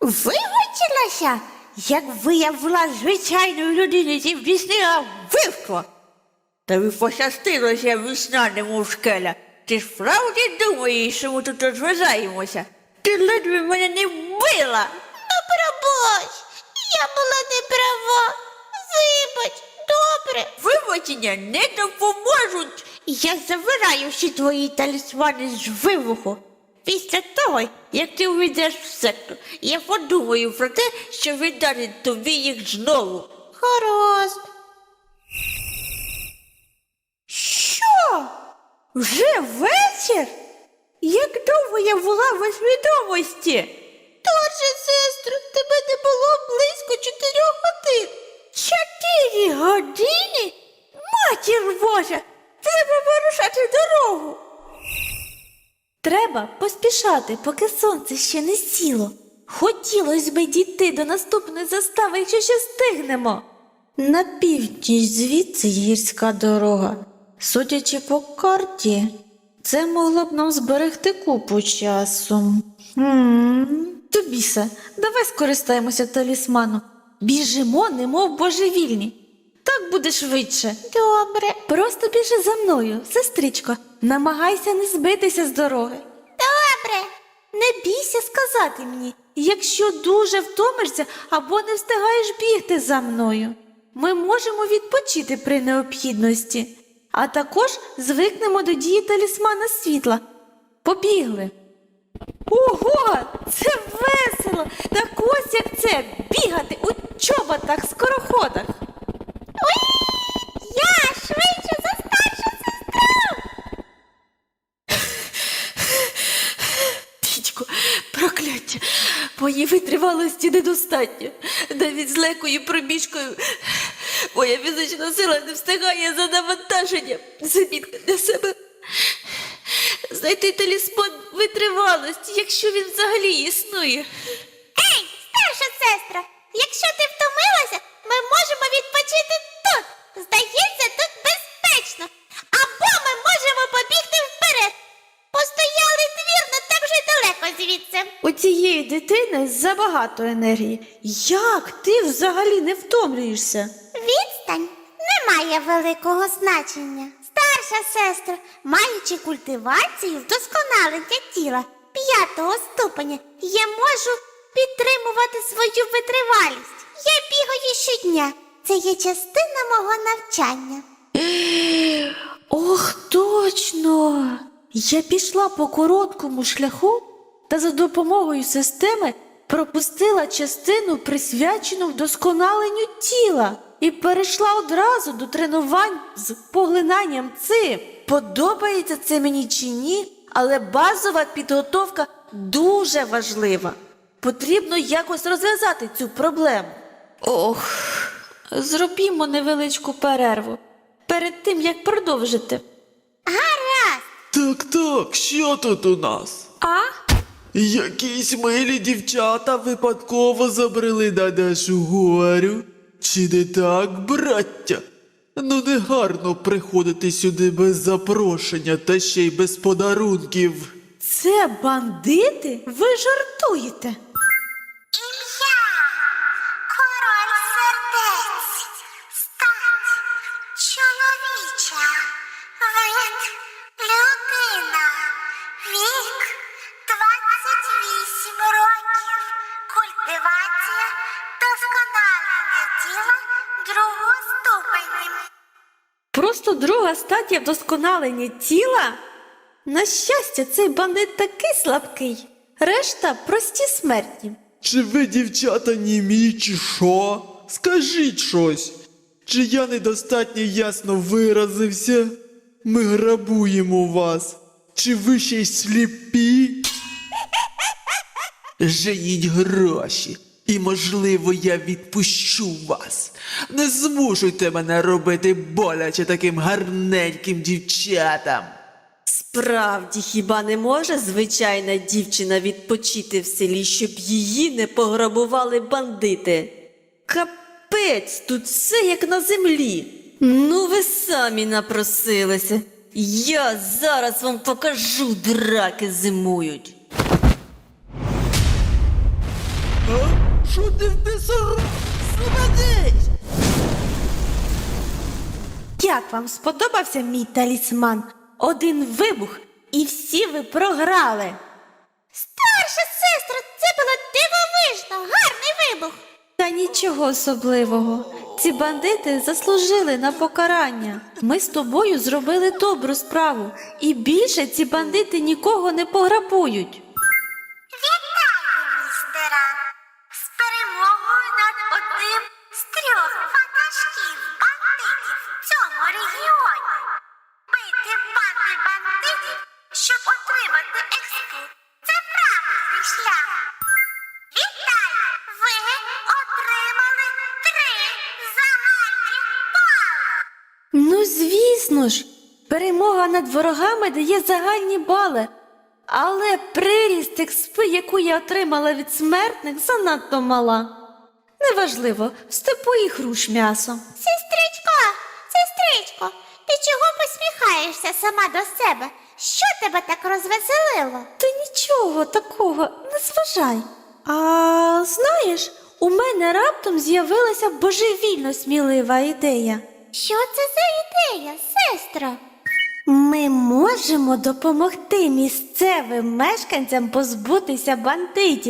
Вибачилася, як виявила звичайною людиною і вдійснила вбивство. Тобі пощастилося весняному скеля. Ти справді думаєш, що ми тут розважаємося? Ти ледве мене не вбила. Ну, пробач, я була не права. Вибач, добре. Вибачення не допоможуть. Я забираю всі твої талісмани з вибуху. Після того, як ти увійдеш в секту, я подумаю про те, що віддати тобі їх знову. Гаразд. Що? Вже вечір? Як довго я була в свідомості? Старша сестро, тебе не було близько чотирьох годин. Чотири години? Матір Божа, треба вирушати дорогу. Треба поспішати, поки сонце ще не сіло. Хотілося би дійти до наступної застави, якщо ще стигнемо. На північ звідси гірська дорога. Судячи по карті, це могло б нам зберегти купу часу. Хм, то давай скористаємося талісманом. Біжимо, немов божевільні. Буде швидше. Добре. Просто біжи за мною, сестричко, намагайся не збитися з дороги. Добре. Не бійся сказати мені, якщо дуже втомишся або не встигаєш бігти за мною. Ми можемо відпочити при необхідності, а також звикнемо до дії талісмана світла. Побігли. Ого, це весело! Так ось як це бігати у чоботах скороходах. Я швидше за старшу сестру. Пічко, прокляття, моїй витривалості недостатньо. Навіть з лекою пробіжкою моя фізична сила не встигає за навантаженням. Замітка для себе. Знайти талісман витривалості, якщо він взагалі існує. Ей, старша сестра, дитини забагато енергії. Як ти взагалі не втомлюєшся? Відстань не має великого значення. Старша сестра, маючи культивацію вдосконалення тіла п'ятого ступеня, я можу підтримувати свою витривалість. Я бігаю щодня. Це є частина мого навчання. Ох, точно! Я пішла по короткому шляху та за допомогою системи пропустила частину, присвячену вдосконаленню тіла, і перейшла одразу до тренувань з поглинанням ци. Подобається це мені чи ні, але базова підготовка дуже важлива. Потрібно якось розв'язати цю проблему. Ох, зробімо невеличку перерву перед тим, як продовжити. Гаразд! Так, так, що тут у нас? А? Якісь милі дівчата випадково забрели на нашу горю. Чи не так, браття? Ну не гарно приходити сюди без запрошення та ще й без подарунків. Це бандити? Ви жартуєте? 92 стаття вдосконалення тіла. На щастя, цей бандит такий слабкий, решта прості смертні. Чи ви, дівчата, німі, чи що? Скажіть щось. Чи я недостатньо ясно виразився? Ми грабуємо вас. Чи ви ще й сліпі? Женіть гроші і, можливо, я відпущу вас. Не змушуйте мене робити боляче таким гарненьким дівчатам. Справді, хіба не може звичайна дівчина відпочити в селі, щоб її не пограбували бандити? Капець, тут все як на землі. Ну, ви самі напросилися. Я зараз вам покажу, драки зимують. Що ти в бісору? Заведись! Як вам сподобався мій талісман? Один вибух, і всі ви програли. Старша сестро, це було дивовижно, гарний вибух. Та нічого особливого. Ці бандити заслужили на покарання. Ми з тобою зробили добру справу, і більше ці бандити нікого не пограбують. Щоб отримати експу. Це правильний шлях. Вітаю! Ви отримали три загальні бали. Ну, звісно ж, перемога над ворогами дає загальні бали. Але приріст експи, яку я отримала від смертних, занадто мала. Неважливо, в степу їх руш м'ясо. Сестричко, сестричко, ти чого посміхаєшся сама до себе? Тебе так розвеселило? Та нічого такого, не зважай. А знаєш, у мене раптом з'явилася божевільно смілива ідея. Що це за ідея, сестро? Ми можемо допомогти місцевим мешканцям позбутися бандитів.